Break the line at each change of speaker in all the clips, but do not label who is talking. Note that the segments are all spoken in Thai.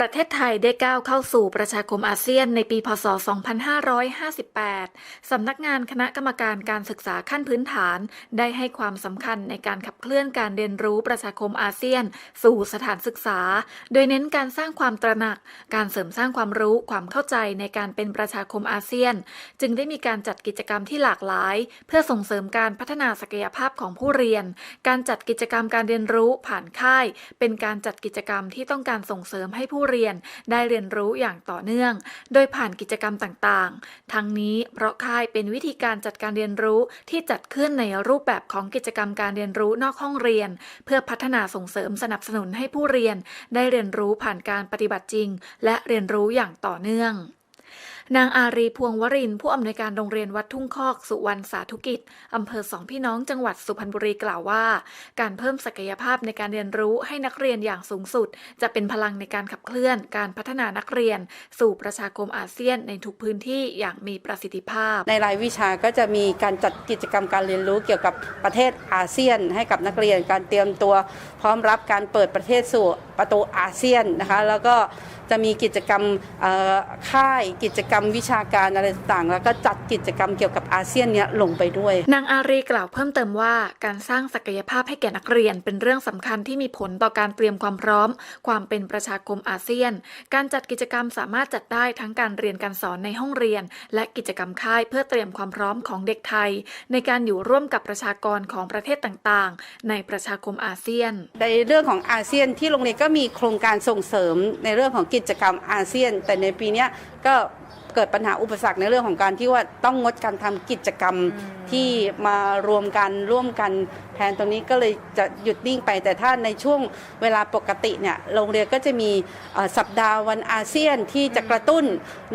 ประเทศไทยได้ก้าวเข้าสู่ประชาคมอาเซียนในปี พศ 2558 สำนักงานคณะกรรมการการศึกษาขั้นพื้นฐาน ได้ให้ความสำคัญในการขับเคลื่อนการเรียนรู้ประชาคมอาเซียน สู่สถานศึกษา โดยเน้นการสร้างความตระหนัก การเสริมสร้างความรู้ความเข้าใจในการเป็นประชาคมอาเซียน จึงได้มีการจัดกิจกรรมที่หลากหลาย เพื่อส่งเสริมการพัฒนาศักยภาพของผู้เรียน การจัดกิจกรรมการเรียนรู้ผ่านค่าย เป็นการจัดกิจกรรมที่ต้องการส่งเสริมให้ผู้เรียนได้เรียนรู้อย่างต่อเนื่อง โดยผ่านกิจกรรมต่างๆ ทั้งนี้เพราะค่ายเป็นวิธีการจัดการเรียนรู้ที่จัดขึ้นในรูปแบบของกิจกรรมการเรียนรู้นอกห้องเรียน เพื่อพัฒนาส่งเสริมสนับสนุนให้ผู้เรียน ได้เรียนรู้ผ่านการปฏิบัติจริง และเรียนรู้อย่างต่อเนื่อง นางอารีพวงวรินผู้อำนวยการโรงเรียนวัดทุ่งคอกสุวรรณสาธุกิจอำเภอสองพี่น้องจังหวัดสุพรรณบุรีกล่าวว่า การเพิ่มศักยภาพในการเรียนรู้ให้นักเรียนอย่างสูงสุด จะเป็นพลังในการขับเคลื่อน การพัฒนานักเรียน สู่ประชาคมอาเซียนในทุกพื้นที่อย่างมีประสิทธิภาพ
ในรายวิชาก็จะมีการจัดกิจกรรมการเรียนรู้เกี่ยวกับประเทศอาเซียน ให้กับนักเรียนการเตรียมตัว พร้อมรับการเปิดประเทศสู่ประตูอาเซียนนะคะแล้วก็จะมีกิจกรรมค่ายกิจกรรมวิชาการอะไรต่างๆ แล้วก็จัดกิจกรรมเกี่ยวกับอาเซียนเนี้ยลงไปด้วย
นางอารีกล่าวเพิ่มเติมว่า การสร้างศักยภาพให้แก่นักเรียน เป็นเรื่องสำคัญที่มีผลต่อการเตรียมความพร้อม ความเป็นประชาคมอาเซียน การจัดกิจกรรมสามารถจัดได้ทั้งการเรียนการสอนในห้องเรียน และกิจกรรมค่ายเพื่อเตรียมความพร้อมของเด็กไทย ในการอยู่ร่วมกับประชากรของประเทศต่างๆ ในประชาคมอาเซียน
ในเรื่องของอาเซียนที่โรงเรียนก็มีโครงการส่งเสริมในเรื่องของกิจกรรมอาเซียน แต่ในปีเนี้ยก็ เกิดปัญหาอุปสรรคในเรื่องของการที่ว่าต้องงดการทำกิจกรรมที่มารวมกันร่วมกันแทนตรงนี้ก็เลยจะหยุดนิ่งไป แต่ถ้าในช่วงเวลาปกติเนี่ยโรงเรียนก็จะมีสัปดาห์วันอาเซียนที่จะกระตุ้น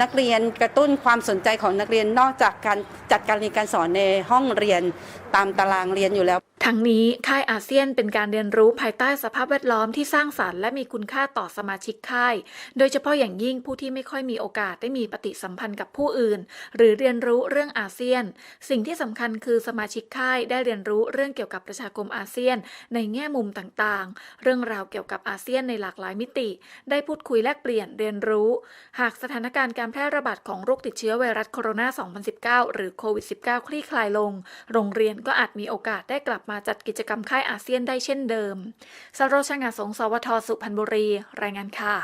นักเรียนกระตุ้นความสนใจของนักเรียนนอกจากการจัดการเรียนการสอนในห้องเรียนตามตารางเรียนอยู่แล้ว
ทั้งนี้ค่ายอาเซียนเป็นการเรียนรู้ภายใต้สภาพแวดล้อมที่สร้างสารรค์และมีคุณค่าต่อสมาชิกค่าย โดยเฉพาะอย่างยิ่งผู้ที่ไม่ค่อยมีโอกาสได้มีปฏิสัมพันธ์กับผู้อื่น หรือเรียนรู้เรื่องอาเซียน สิ่งที่สำคัญคือสมาชิกค่ายได้เรียนรู้เรื่องเกี่ยวกับประชาคมอาเซียน ในแง่มุมต่างๆ เรื่องราวเกี่ยวกับอาเซียนในหลากหลายมิติ ได้พูดคุยแลกเปลี่ยนเรียนรู้ หากสถานการณ์การแพร่ระบาดของโรคติดเชื้อไวรัสโคโรนา 2019 หรือโควิด -19 คลี่คลายลง โรงเรียนก็อาจมีโอกาสได้กลับมาจัดกิจกรรมค่ายอาเซียนได้เช่นเดิมสโรชงาสงสวทสุพรรณบุรี รายงานค่ะ